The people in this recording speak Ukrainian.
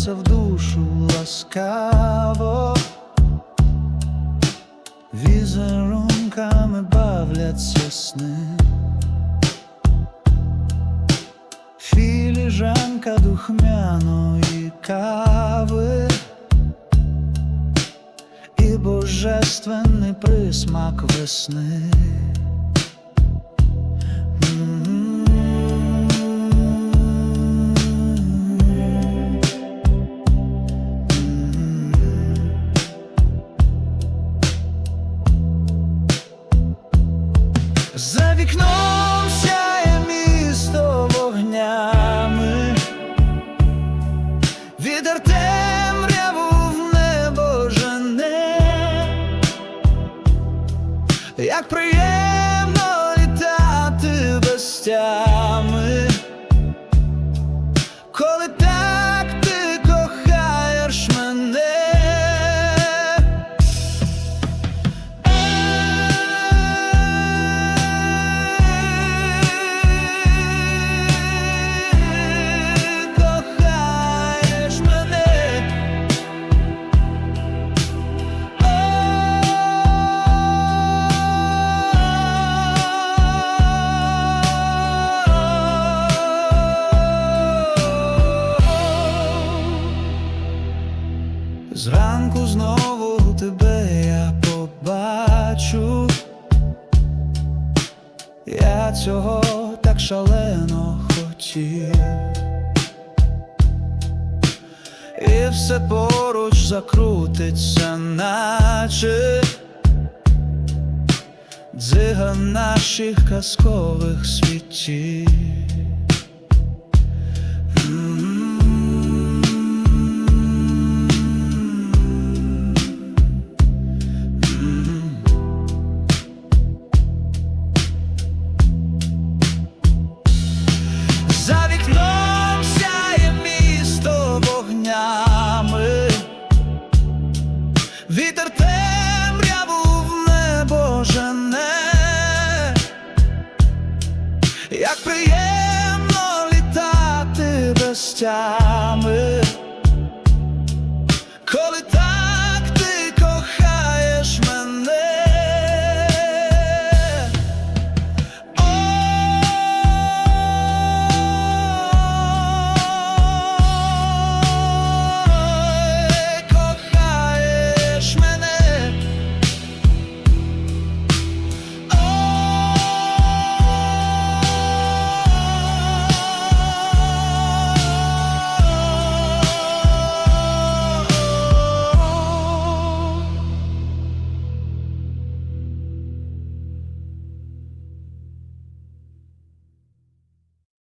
торкається в душу ласкаво, візерунками бавляться сни. Філіжанка духмяної кави і божественний присмак весни. За вікном сяє місто вогнями, Вітер темряву в небо жене, як приємно літати без тями, Зранку знову тебе я побачу, я цього так шалено хотів, і все поруч закрутиться, наче дзига наших казкових світів. first time. Call it